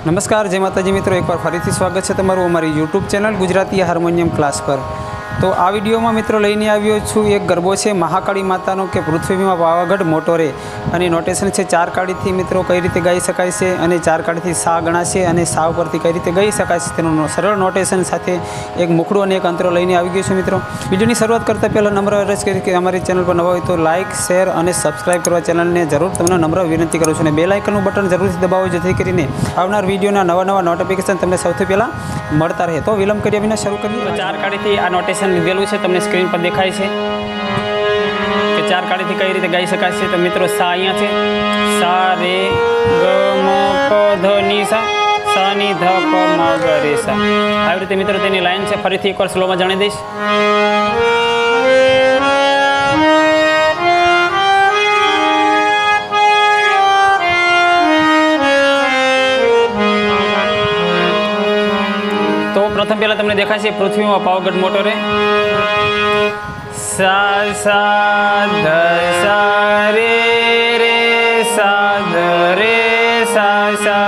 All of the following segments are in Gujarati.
નમસ્કાર, જય માતાજી મિત્રો. એકવાર ફરીથી સ્વાગત છે તમારું અમારી YouTube channel Gujarati harmonium class પર. તો આ વિડીયોમાં મિત્રો લઈને આવ્યો છું એક ગરબો છે મહાકાળી માતાનો કે પૃથ્વીમાં પાવાગઢ મોટો રે અને નોટેશન છે ચાર કાળીથી મિત્રો કઈ રીતે ગાઈ શકાય છે અને ચાર કાળીથી સા ગણાશે અને સા ઉપરથી કઈ રીતે ગાઈ શકાય છે તેનું સરળ નોટેશન સાથે એક મુખડું અને એક અંતરો લઈને આવી ગયો છું મિત્રો. વિડીયોની શરૂઆત કરતાં પહેલાં નમ્ર અરજ કરી કે અમારી ચેનલ પર નવા હોય તો લાઇક શેર અને સબસ્ક્રાઇબ કરવા ચેનલને જરૂર તમને નમ્ર વિનંતી કરું છું અને બે લાઇકનું બટન જરૂરથી દબાવો જેથી કરીને આવનાર વિડીયોના નવા નવા નોટિફિકેશન તમને સૌથી પહેલાં મળતા રહે. તો વિલંબ કર્યા વિના શરૂ કરીએ. ચાર કાળીથી આ નોટેશન લીધેલું છે, તમને સ્ક્રીન પર દેખાય છે. કે ચાર કાળીથી કઈ રીતે ગાઈ શકાય છે તો મિત્રો સા અહીંયા છે. સા રે ગ મ પ ધ ની સા. સા ની ધ પ મ ગ રે સા. આવી રીતે મિત્રો તેની લાઈન છે, ફરીથી એકવાર સ્લોમાં જાણી દઈશ. પ્રથમ પહેલાં તમને દેખાય છે પૃથ્વીમાં પાવાગઢ મોટો રે સા સા ધ સા રે રે સા ધ રે સા સા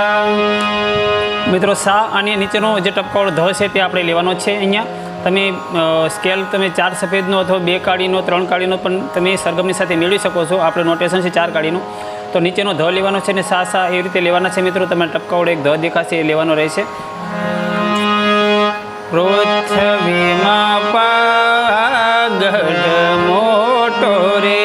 મિત્રો, સા અને નીચેનો જે ટપકાવાળો ધ છે તે આપણે લેવાનો છે અહીંયા. તમે સ્કેલ તમે ચાર સફેદનો અથવા બે કાળીનો, ત્રણ કાળીનો પણ તમે સરગમની સાથે મેળવી શકો છો. આપણે નોટેશન છે ચાર કાળીનું. તો નીચેનો ધ લેવાનો છે અને સા સા એવી રીતે લેવાના છે મિત્રો. તમે ટપકાવાળો એક ધ દેખાશે, એ લેવાનો રહેશે. પૃથ્વીમાં પાગઢ મોટો રે.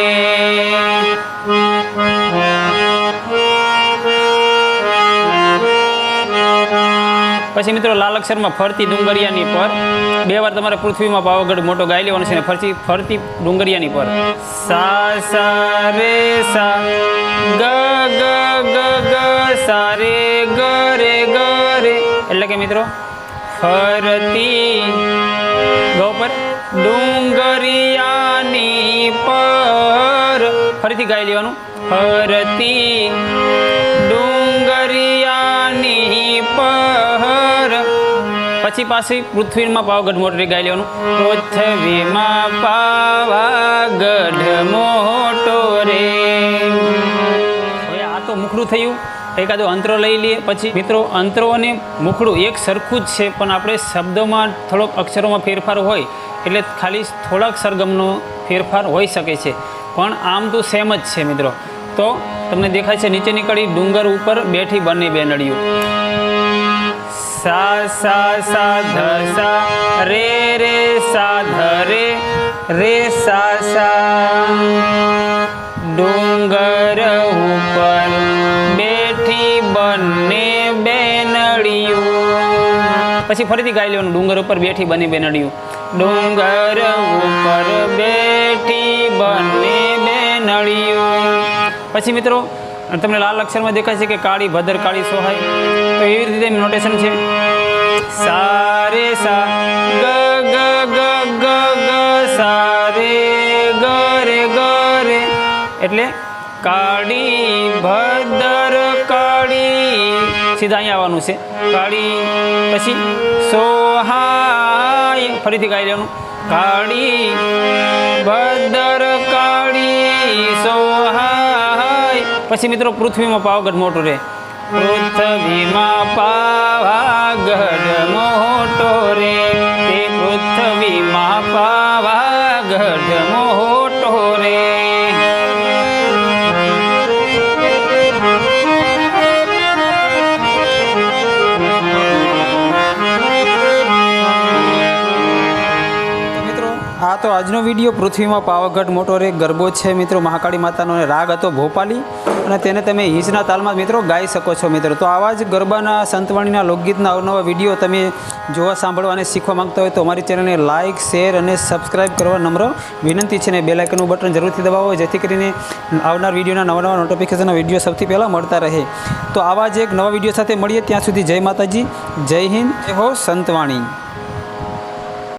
પછી મિત્રો લાલ અક્ષરમાં ફરતી ડુંગરિયાની પર. બે વાર તમારે પૃથ્વીમાં પાવાગઢ મોટો ગાઈ લેવાનો છે ને ફરતી ફરતી ડુંગરિયાની પર. સા સા, રે, સા, ગ ગ ગ ગ, સા, રે, ગ રે ગ, રે. એટલે કે મિત્રો ફરતી ગોપર પર ડુંગરિયાની પર. ફરીથી ગાઈ લેવાનું. ફરતી ડુંગરિયાની પર. પછી પાછી પૃથ્વીમાં પાવાગઢ મોટરી ગાઈ લેવાનું. પૃથ્વીમાં પાવાગઢ મોટો રે. આ તો મુખડું થયું. એકાદો અંતરો લઈ લઈએ. પછી મિત્રો અંતરો અને મુખડું એક સરખું જ છે, પણ આપણે શબ્દોમાં થોડોક અક્ષરોમાં ફેરફાર હોય, એટલે ખાલી થોડાક સરગમનો ફેરફાર હોઈ શકે છે. પણ આમ તો સેમ જ છે મિત્રો. તો તમને દેખાય છે નીચેની કડી ડુંગર ઉપર બેઠી બંને બેનડીયું સા સા સા, ધ, સા, રે રે, સા, ધ, રે રે, સા સા. પછી ફરીથી ગાઈ લેવાનું. ડુંગર ઉપર બેઠી બની બેનડ્યું ડુંગર ઉપર બેઠી બની બેનડ્યું પછી મિત્રો, તમને લાલ અક્ષરમાં દેખાય છે કે કાળી, ભદર, કાળી સોહાય તો એવી રીતે નોટેશન છે. સારે સા, ગ ગ ગ ગ ગ, સારે ગ, રે. એટલે કાળી, ભદર સીધા અહીંયા આવવાનું છે. કાળી પછી સોહાય ફરીથી ગાઈ લેવાનું. કાળી, ભદર કાળી સોહાય પછી મિત્રો પૃથ્વીમાં પાવાગઢ મોટો રહે પૃથ્વીમાં પાવાગઢ મોટો રે. તે પૃથ્વીમાં પાવાગઢ મોટો રે. આજનો વીડિયો પૃથ્વીમાં પાવાગઢ મોટો રે ગરબો છે. મિત્રો, મહાકાળી માતાનો રાગ હતો ભોપાલી અને તેને તમે હિંચના તાલમાં મિત્રો ગાઈ શકો છો મિત્રો. તો આવા જ ગરબાના સંતવાણીના લોકગીતના અવનવા વીડિયો તમે જોવા સાંભળવા અને શીખવા માંગતા હોય તો અમારી ચેનલને લાઇક શેર અને સબસ્ક્રાઈબ કરવા નમ્ર વિનંતી છે ને બે લાઇકનનું બટન જરૂરથી દબાવો, જેથી કરીને આવનાર વિડીયોના નવા નવા નોટિફિકેશનના વીડિયો સૌથી પહેલાં મળતા રહે. તો આવા જ એક નવા વીડિયો સાથે મળીએ. ત્યાં સુધી જય માતાજી, જય હિન્દ, જય હો સંતવાણી.